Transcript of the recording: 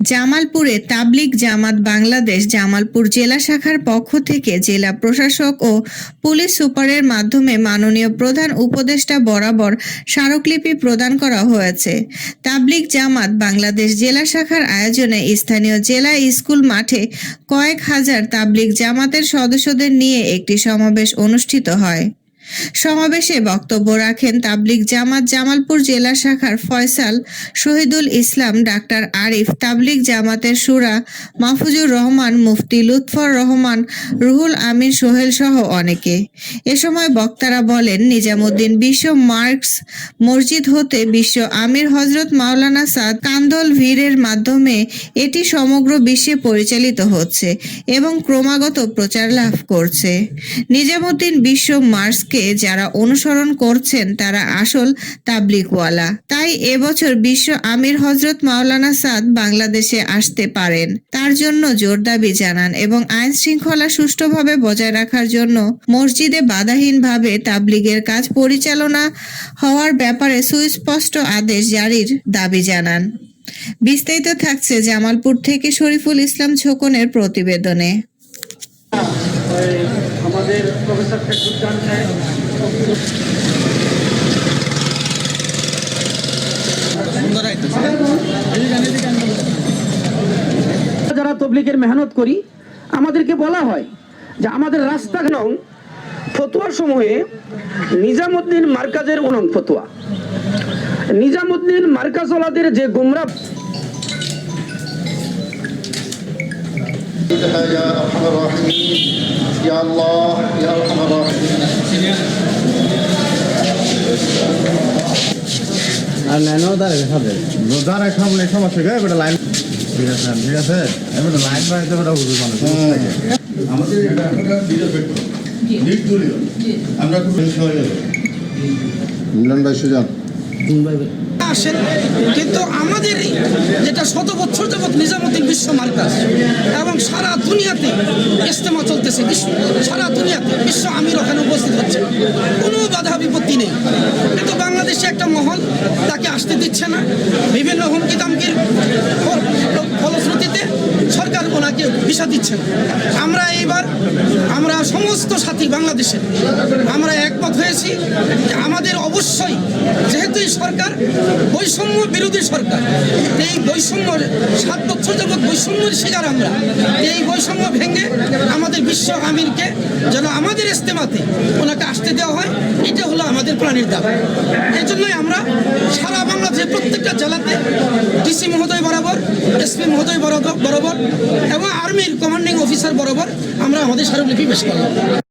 জামালপুরে তাবলিগ জামাত বাংলাদেশ জামালপুর জেলা শাখার পক্ষ থেকে জেলা প্রশাসক ও পুলিশ সুপারের মাধ্যমে মাননীয় প্রধান উপদেষ্টা বরাবর স্মারকলিপি প্রদান করা হয়েছে। তাবলিগ জামাত বাংলাদেশ জেলা শাখার আয়োজনে স্থানীয় জেলা স্কুল মাঠে কয়েক হাজার তাবলিগ জামাতের সদস্যদের নিয়ে একটি সমাবেশ অনুষ্ঠিত হয়। সমাবেশে বক্তব্য রাখেন তাবলিগ জামাত জামালপুর জেলা শাখার ফয়সাল শহীদুল ইসলাম, ডাক্তার আরিফ, তাবলিগ জামাতের সুরা মাহফুজুর রহমান, মুফতি লুৎফর রহমান, রুহুল আমিন সোহেল সহ অনেকে। এ সময় বক্তারা বলেন, নিজামুদ্দিন বিশ্ব মার্কস মসজিদ হতে বিশ্ব আমির হজরত মাওলানা সাদ কান্দল ভিড়ের মাধ্যমে এটি সমগ্র বিশ্বে পরিচালিত হচ্ছে এবং ক্রমাগত প্রচার লাভ করছে। নিজামুদ্দিন বিশ্ব মার্কসকে যারা অনুসরণ করছেন তারা আসল তাবলিকওয়ালা তাই এবছর বিশ্ব আমির হজরত মাওলানা সাদ বাংলাদেশে আসতে পারেন। তার জন্য জোর দাবি জানান এবং আইন শৃঙ্খলা সুষ্ঠুভাবে বজায় রাখার জন্য মসজিদে বাধাহীনভাবে তাবলিগের কাজ পরিচালনা হওয়ার ব্যাপারে সুস্পষ্ট আদেশ জারির দাবি জানান। বিস্তারিত থাকছে জামালপুর থেকে শরীফুল ইসলাম ছোকনের প্রতিবেদনে। আমাদের প্রফেসর ফেরদুজ্জান সাহেব যারা তবলিগের মেহনত করি আমাদেরকে বলা হয় যে আমাদের রাস্তা নং ফতুয়া সমূহে নিজামুদ্দিন মার্কাজের উনং ফতুয়া নিজামুদ্দিন মার্কাজওয়ালাদের যে গুমরা يا ارحم الراحمين يا الله يا ارحم الراحمين আর লাইনও দাঁড়াবে খাবে রোজার সামনে সমস্যা গো এবার লাইন ঠিক আছে ঠিক আছে এবার লাইন বাড়াইতে এবার হুজুর মানুষ আমাদের এটা একটা নিরপেক্ষ নির্দলীয় আমরা খুব বেশি হয়ে যাবো মিলন ভাই সুজান আসেন কিন্তু আমাদের যেটা শত বছর যাবৎ নিজামুদ্দিন বিশ্ব মার্কাজ এবং সারা দুনিয়াতে চলতেছে বিশ্ব সারা দুনিয়াতে বিশ্ব আমির ওখানে উপস্থিত হচ্ছে। কোনো বাধা বিপত্তি নেই। কিন্তু বাংলাদেশে একটা মহল তাকে আসতে দিচ্ছে না। বিভিন্ন হুমকি দামকির ওনাকে ভিসা দিচ্ছেন আমরা এইবার, আমরা সমস্ত সাথী বাংলাদেশে, আমরা একমত হয়েছি আমাদের অবশ্যই, যেহেতু সরকার বৈষম্য বিরোধী সরকার, এই বৈষম্য, সাত বছর যাবৎ বৈষম্যের শিকার আমরা। এই বৈষম্য ভেঙে আমাদের বিশ্ব আমিরকে যেন আমাদের ইস্তেমাতে ওনাকে আসতে দেওয়া হয়, এটা হলো আমাদের প্রাণীর দাম এই জন্যই আমরা সারা বাংলাদেশের প্রত্যেকটা জেলাতে ডিসি মহোদয় এসপি মহোদয় বরাবর এবং আর্মির কমান্ডিং অফিসার বরাবর আমরা আমাদের স্মারকলিপি পেশ করলাম।